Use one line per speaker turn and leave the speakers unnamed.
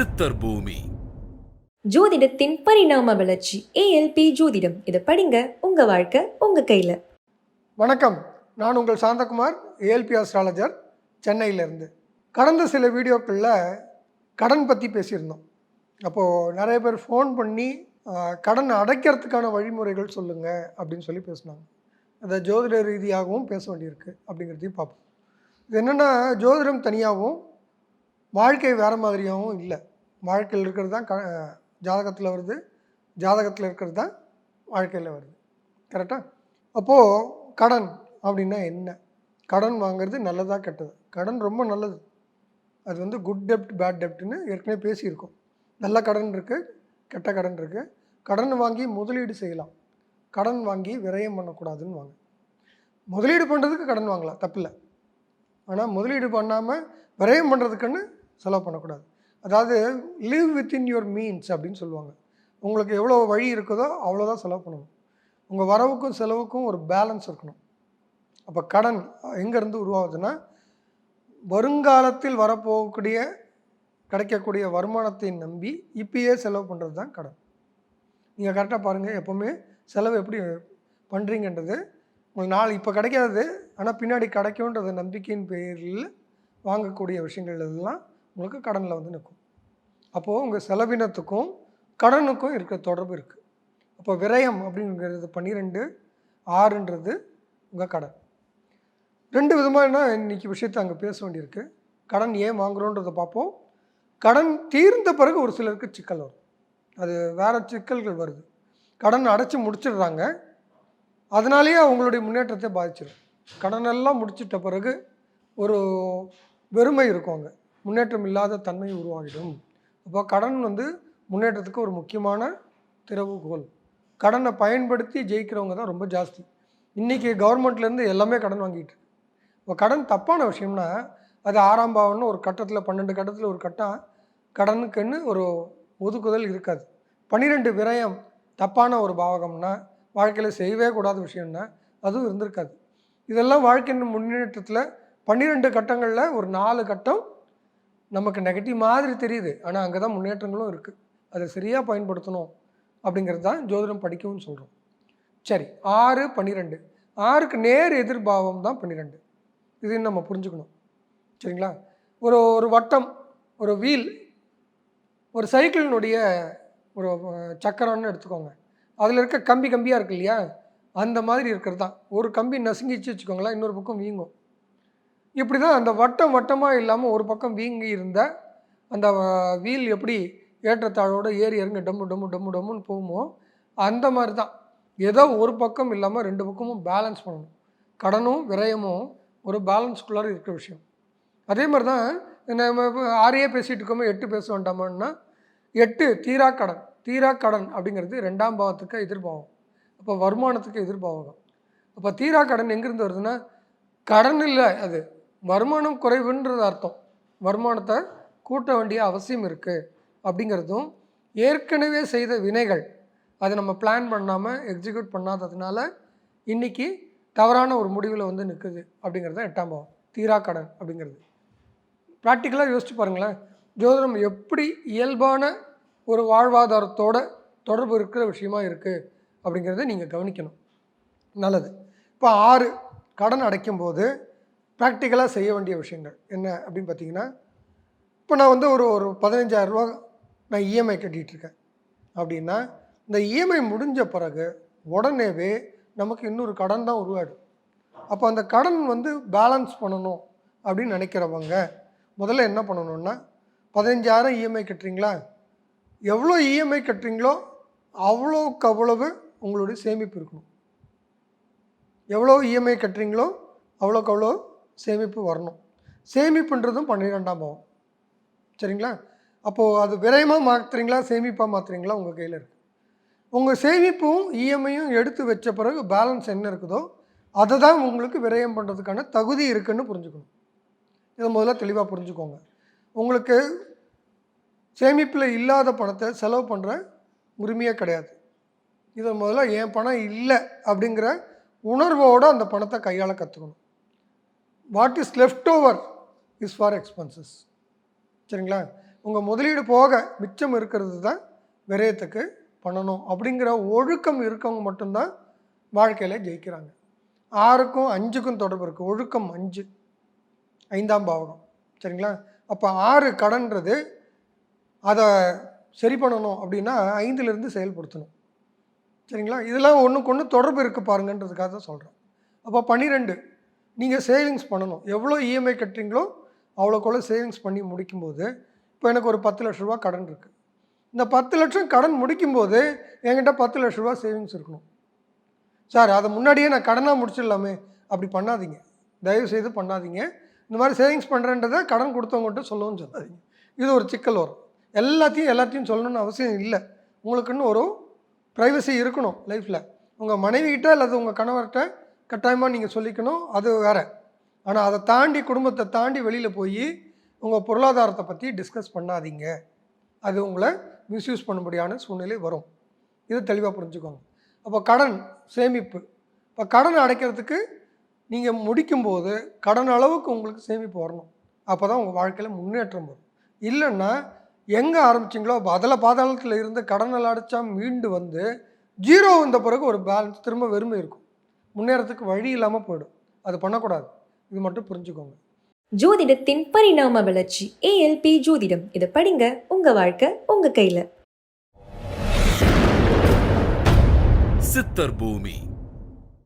சித்தர் பூமி.
ஜோதிடத்தின் பரிணாம வளர்ச்சி ஏஎல்பி ஜோதிடம். இதை படிங்க உங்க வாழ்க்கை உங்க கையில.
வணக்கம். நான் உங்கள் சாந்தகுமார் ஏஎல்பி அஸ்ட்ராலஜர் சென்னையிலேருந்து. கடந்த சில வீடியோக்களில் கடன் பற்றி பேசியிருந்தோம். அப்போது நிறைய பேர் ஃபோன் பண்ணி கடன் அடைக்கிறதுக்கான வழிமுறைகள் சொல்லுங்கள் அப்படின்னு சொல்லி பேசினாங்க. அதை ஜோதிட ரீதியாகவும் பேச வேண்டியிருக்கு அப்படிங்கிறதையும் பார்ப்போம். இது என்னென்னா ஜோதிடம் தனியாகவும் வாழ்க்கை வேறு மாதிரியாகவும் இல்லை. வாழ்க்கையில் இருக்கிறது தான் க ஜாதகத்தில் வருது. ஜாதகத்தில் இருக்கிறது தான் வாழ்க்கையில் வருது. கரெக்டாக அப்போது கடன் அப்படின்னா என்ன? கடன் வாங்குறது நல்லதா கெட்டது? கடன் ரொம்ப நல்லது. அது வந்து குட் டெப்ட் பேட் டெப்ட்னு ஏற்கனவே பேசியிருக்கோம். நல்ல கடன் இருக்குது கெட்ட கடன் இருக்குது கடன் வாங்கி முதலீடு செய்யலாம். கடன் வாங்கி விரயம் பண்ணக்கூடாதுன்னு வாங்க. முதலீடு பண்ணுறதுக்கு கடன் வாங்கலாம் தப்பில்லை. ஆனால் முதலீடு பண்ணாமல் விரயம் பண்ணுறதுக்குன்னு செலவு பண்ணக்கூடாது. அதாவது லிவ் வித்தின் யுவர் மீன்ஸ் அப்படின்னு சொல்லுவாங்க. உங்களுக்கு எவ்வளோ வழி இருக்குதோ அவ்வளோதான் செலவு பண்ணணும். உங்கள் வரவுக்கும் செலவுக்கும் ஒரு பேலன்ஸ் இருக்கணும். அப்போ கடன் எங்கேருந்து உருவாகுதுன்னா வருங்காலத்தில் வரப்போகக்கூடிய கிடைக்கக்கூடிய வருமானத்தை நம்பி இப்பயே செலவு பண்ணுறது தான் கடன். நீங்கள் கரெக்டாக பாருங்கள் எப்போவுமே செலவு எப்படி பண்ணுறீங்கன்றது உங்களுக்கு நாள் இப்போ கிடைக்காது ஆனால் பின்னாடி கிடைக்கும்ன்றது நம்பிக்கையின் பேரில் வாங்கக்கூடிய விஷயங்கள் எல்லாம் உங்களுக்கு கடனில் வந்து நிற்கும். அப்போது உங்கள் செலவினத்துக்கும் கடனுக்கும் இருக்கிற தொடர்பு இருக்குது அப்போ விரயம் அப்படிங்கிறது பன்னிரெண்டு ஆறுன்றது உங்கள் கடன். ரெண்டு விதமான இன்றைக்கி விஷயத்தை அங்கே பேச வேண்டியிருக்கு. கடன் ஏன் வாங்குகிறோன்றதை பார்ப்போம். கடன் தீர்ந்த பிறகு ஒரு சிலருக்கு சிக்கல் வரும். அது வேறு சிக்கல்கள் வருது. கடன் அடைச்சி முடிச்சிடுறாங்க. அதனாலேயே அவங்களுடைய முன்னேற்றத்தை பாதிச்சிடும் கடனெல்லாம் முடிச்சிட்ட பிறகு ஒரு வெறுமை இருக்கும் அங்கே. முன்னேற்றம் இல்லாத தன்மை உருவாகிடும். அப்போ கடன் வந்து முன்னேற்றத்துக்கு ஒரு முக்கியமான திறவுகோல். கடனை பயன்படுத்தி ஜெயிக்கிறவங்க தான் ரொம்ப ஜாஸ்தி. இன்றைக்கி கவர்மெண்ட்லேருந்து எல்லாமே கடன் வாங்கிட்டு இப்போ கடன் தப்பான விஷயம்னா அது ஆறாம் பாவம்னு ஒரு கட்டத்தில் பன்னெண்டு கட்டத்தில் ஒரு கட்டம் கடனுக்குன்னு ஒரு ஒதுக்குதல் இருக்காது. பன்னிரெண்டு விரயம் தப்பான ஒரு பாவகம்னா வாழ்க்கையில் செய்யவே கூடாத விஷயம்னா அதுவும் இருந்திருக்காது. இதெல்லாம் வாழ்க்கையின் முன்னேற்றத்தில் பன்னிரெண்டு கட்டங்களில் ஒரு நாலு கட்டம் நமக்கு நெகட்டிவ் மாதிரி தெரியுது. ஆனால் அங்கே தான் முன்னேற்றங்களும் இருக்குது அதை சரியாக பயன்படுத்தணும் அப்படிங்கிறது தான் ஜோதிடம் படிக்கவும் சொல்கிறோம் சரி ஆறு பன்னிரெண்டு. ஆறுக்கு நேர் எதிர்பாவம் தான் பன்னிரெண்டு. இதையும் நம்ம புரிஞ்சுக்கணும். சரிங்களா? ஒரு ஒரு வட்டம் ஒரு வீல் ஒரு சைக்கிளினுடைய ஒரு சக்கரம்னு எடுத்துக்கோங்க. அதில் இருக்க கம்பி கம்பியாக இருக்கு இல்லையா? அந்த மாதிரி இருக்கிறது தான். ஒரு கம்பி நசுங்கிச்சு வச்சுக்கோங்களேன் இன்னொரு பக்கம் வீங்கும். இப்படி தான் அந்த வட்டம் வட்டமாக இல்லாமல் ஒரு பக்கம் வீங்கி இருந்த அந்த வீல் எப்படி ஏற்றத்தாழோட ஏறி இறங்க டம்மு டம்மு டம்மு டம்முன்னு போகுமோ அந்த மாதிரி தான் ஏதோ ஒரு பக்கம் இல்லாமல் ரெண்டு பக்கமும் பேலன்ஸ் பண்ணணும். கடனும் விரயமும் ஒரு பேலன்ஸ்குள்ளார இருக்கிற விஷயம். அதே மாதிரி தான் நம்ம இப்போ ஆறையே பேசிகிட்டு இருக்கோமோ எட்டு பேச வேண்டாமான்னா எட்டு தீரா கடன். தீரா கடன் அப்படிங்கிறது ரெண்டாம் பாவத்துக்கு எதிர்பாவம். அப்போ வருமானத்துக்கு எதிர்பாவகம். அப்போ தீரா கடன் எங்கேருந்து வருதுன்னா கடன் இல்லை அது வருமானம் குறைவுன்றது அர்த்தம். வருமானத்தை கூட்ட வேண்டிய அவசியம் இருக்குது அப்படிங்கிறதும் ஏற்கனவே செய்த வினைகள் அதை நம்ம பிளான் பண்ணாமல் எக்ஸிக்யூட் பண்ணாததுனால இன்றைக்கி தவறான ஒரு முடிவில் வந்து நிற்குது அப்படிங்கிறது தான் எட்டாம் பாவம். தீரா கடன் அப்படிங்கிறது. ப்ராக்டிக்கலாக யோசிச்சு பாருங்களேன். ஜோதிடம் எப்படி இயல்பான ஒரு வாழ்வாதாரத்தோட தொடர்பு இருக்கிற விஷயமா இருக்குது அப்படிங்கிறத நீங்கள் கவனிக்கணும். நல்லது. இப்போ ஆறு கடன் அடைக்கும் போது ப்ராக்டிக்கலாக செய்ய வேண்டிய விஷயங்கள். என்ன அப்படின்னு பார்த்தீங்கன்னா இப்போ நான் வந்து ஒரு ஒரு பதினஞ்சாயிரரூபா நான் இஎம்ஐ கட்டிகிட்ருக்கேன் அப்படின்னா இந்த இஎம்ஐ முடிஞ்ச பிறகு உடனேவே நமக்கு இன்னொரு கடன் தான் உருவாயிடும். அப்போ அந்த கடன் வந்து பேலன்ஸ் பண்ணணும் அப்படின்னு நினைக்கிறவங்க முதல்ல என்ன பண்ணணும்னா பதினஞ்சாயிரம் இஎம்ஐ கட்டுறீங்களா? எவ்வளோ இஎம்ஐ கட்டுறீங்களோ அவ்வளோக்கு அவ்வளவு உங்களுடைய சேமிப்பு இருக்கணும். எவ்வளோ இஎம்ஐ கட்டுறீங்களோ அவ்வளோக்கு அவ்வளோ சேமிப்பு வரணும். சேமிப்புன்றதும் பன்னிரெண்டாம் பாவம். சரிங்களா? அப்போது அது விரயமாக மாற்றுறீங்களா சேமிப்பாக மாற்றுறீங்களா உங்கள் கையில் இருக்குது உங்கள் சேமிப்பும் இஎம்ஐயும் எடுத்து வச்ச பிறகு பேலன்ஸ் என்ன இருக்குதோ அதை தான் உங்களுக்கு விரயம் பண்ணுறதுக்கான தகுதி இருக்குன்னு புரிஞ்சுக்கணும். இதை முதல்ல தெளிவாக புரிஞ்சுக்கோங்க. உங்களுக்கு சேமிப்பில் இல்லாத பணத்தை செலவு பண்ணுற உரிமையே கிடையாது. இதை முதல்ல என் பணம் இல்லை அப்படிங்கிற உணர்வோடு அந்த பணத்தை கையாள கற்றுக்கணும் what is left over is for expenses சரிங்களா?
உங்கள் முதலீடு போக மிச்சம் இருக்கிறது தான் விரயத்துக்கு பண்ணணும். அப்படிங்கிற ஒழுக்கம் இருக்கவங்க மட்டும்தான் வாழ்க்கையில் ஜெயிக்கிறாங்க. ஆறுக்கும் அஞ்சுக்கும் தொடர்பு இருக்குது ஒழுக்கம் அஞ்சு. ஐந்தாம் பாவகம். சரிங்களா? அப்போ ஆறு கடன்றது அதை சரி பண்ணணும் அப்படின்னா ஐந்துலேருந்து செயல்படுத்தணும். சரிங்களா? இதெல்லாம் ஒன்றுக்கு ஒன்று தொடர்பு இருக்குது பாருங்கன்றதுக்காக தான் சொல்கிறேன் அப்போ பன்னிரெண்டு. நீங்கள் சேவிங்ஸ் பண்ணணும். எவ்வளோ இஎம்ஐ கட்டுறீங்களோ அவ்வளோக்குள்ள சேவிங்ஸ் பண்ணி முடிக்கும்போது இப்போ எனக்கு ஒரு பத்து லட்ச ரூபா கடன் இருக்குது இந்த பத்து லட்சம் கடன் முடிக்கும்போது என்கிட்ட பத்து லட்ச ரூபா சேவிங்ஸ் இருக்கணும். சார் அதை முன்னாடியே நான் கடனாக முடிச்சிடலாமே. அப்படி பண்ணாதீங்க. தயவு செய்து பண்ணாதீங்க. இந்த மாதிரி சேவிங்ஸ் பண்ணுறன்றதை கடன் கொடுத்தவங்ககிட்ட சொல்லவும் சொல்லாதீங்க. இது ஒரு சிக்கல் வரும். எல்லாத்தையும் எல்லாத்தையும் சொல்லணும்னு அவசியம் இல்லை. உங்களுக்குன்னு ஒரு ப்ரைவசி இருக்கணும் லைஃப்பில் உங்கள் மனைவிகிட்ட அல்லது உங்கள் கணவர்கிட்ட கட்டாயமாக நீங்கள் சொல்லிக்கணும். அது வேற. ஆனால் அதை தாண்டி குடும்பத்தை தாண்டி வெளியில் போய் உங்கள் பொருளாதாரத்தை பற்றி டிஸ்கஸ் பண்ணாதீங்க. அது உங்களை மிஸ்யூஸ் பண்ணும்படியான சூழ்நிலை வரும். இது தெளிவாக புரிஞ்சுக்கோங்க. அப்போ கடன் சேமிப்பு. இப்போ கடன் அடைக்கிறதுக்கு நீங்கள் முடிக்கும்போது கடன் அளவுக்கு உங்களுக்கு சேமிப்பு வரணும். அப்போ தான் உங்கள் வாழ்க்கையில் முன்னேற்றம் வரும். இல்லைன்னா எங்கே ஆரம்பிச்சிங்களோ அப்போ அதில் பாதாளத்தில் இருந்து கடனில் அடைச்சா மீண்டு வந்து ஜீரோ வந்த பிறகு ஒரு பேலன்ஸ் திரும்ப வெறுமை இருக்கும். முன்னேறத்துக்கு வழி இல்லாமல் போயிடும். அது பண்ணக்கூடாது. இது மட்டும் புரிஞ்சுக்கோங்க.
ஜோதிடத்தின் பரிணாம வளர்ச்சி ஏஎல்பி ஜோதிடம். இதை படிங்க. உங்க வாழ்க்கை உங்க கையில.
சித்தர் பூமி.